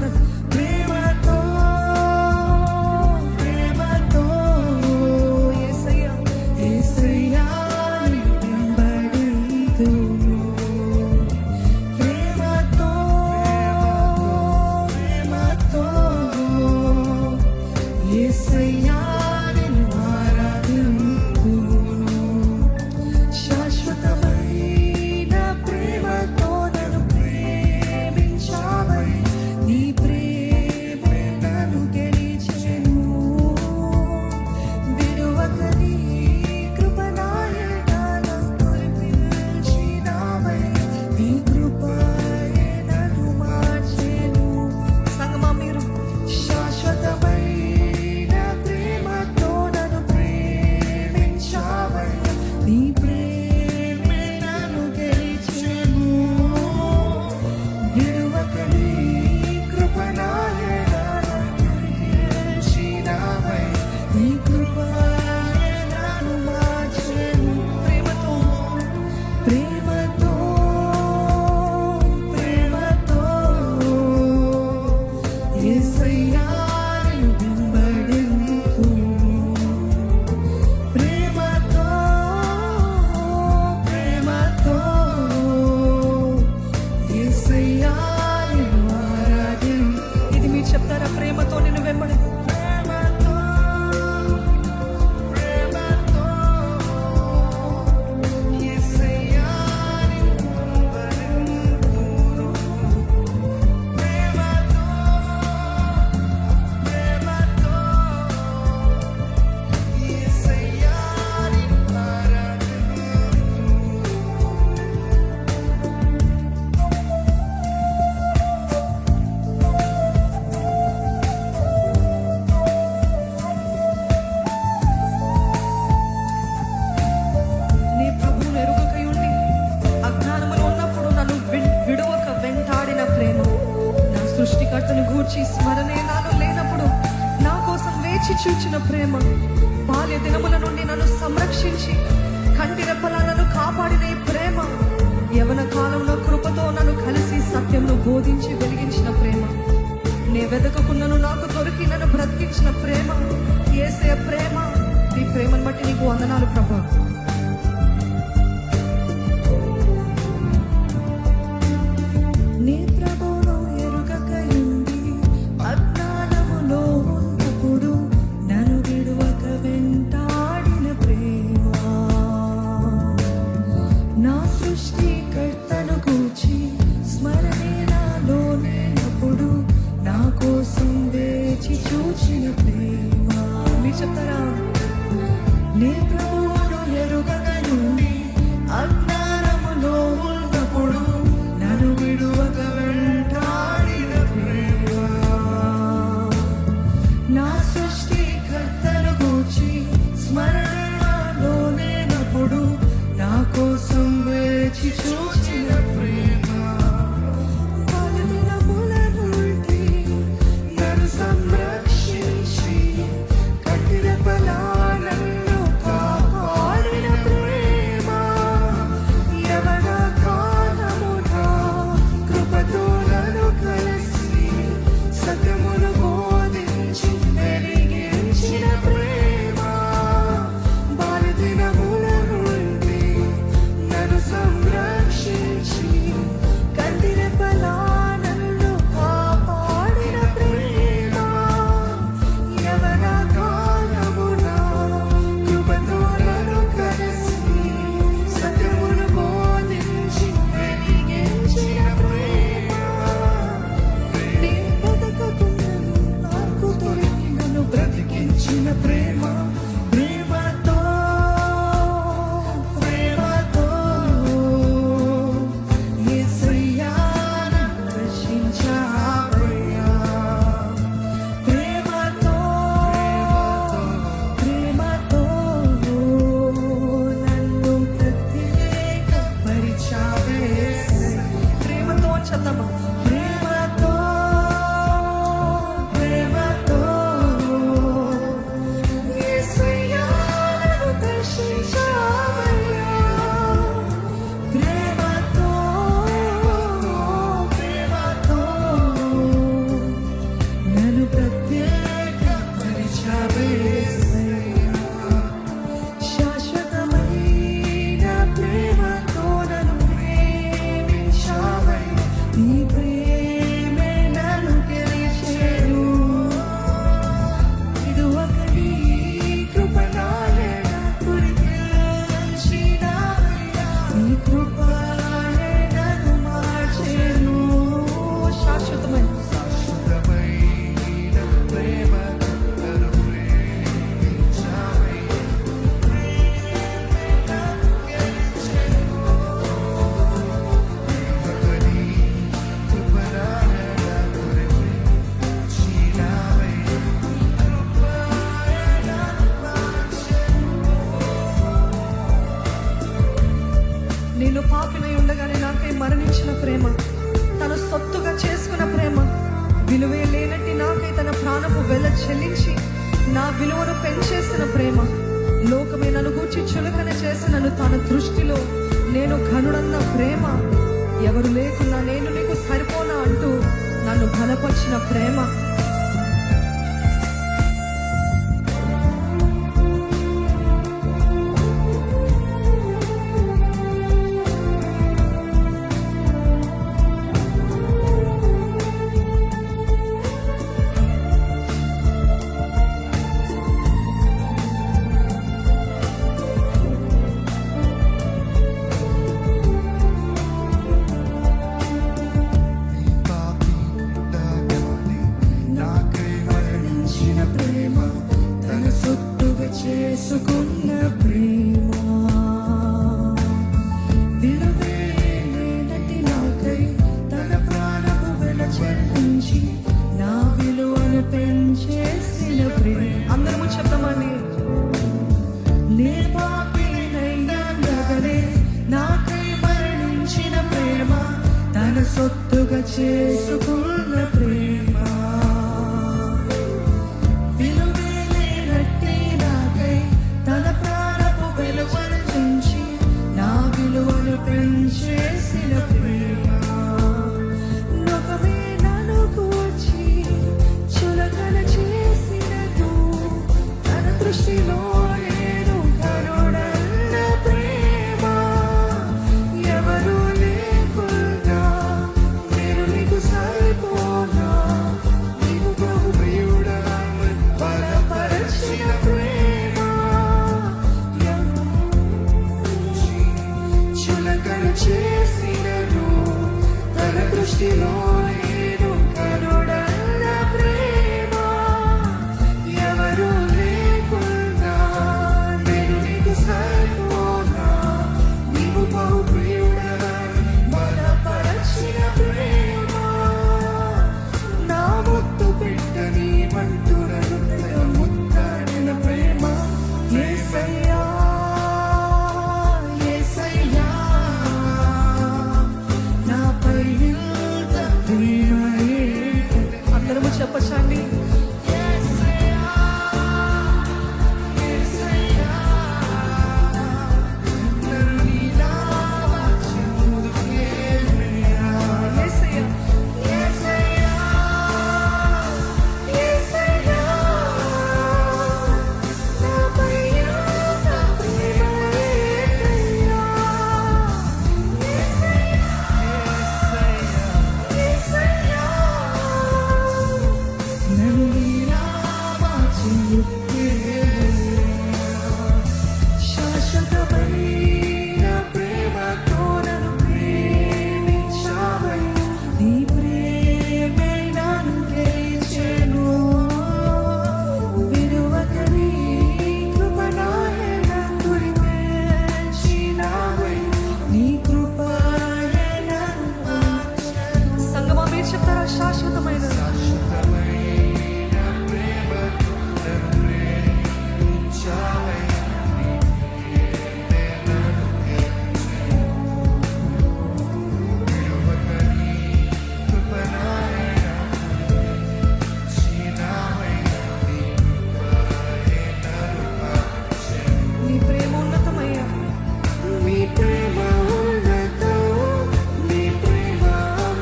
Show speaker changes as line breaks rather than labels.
matter. అతను గూర్చి స్మరణే నాలో లేనప్పుడు నా కోసం వేచి చూచిన ప్రేమ బాల్య దినముల నుండి నన్ను సంరక్షించి కంటి రెప్పలను కాపాడిన ప్రేమ యవన కాలంలో కృపతో నన్ను కలిసి సత్యంలో బోధించి వెలిగించిన ప్రేమ. నే వెదకకున్నను నాకు దొరికి నన్ను బ్రతికించిన ప్రేమ. ఏసే ప్రేమ నీ ప్రేమను బట్టి నీకు వందనాలు ప్రభావం ప్రేమ. ఎవరు లేకున్నా నేను నీకు సరిపోనా అంటూ నన్ను బలపరిచిన ప్రేమ.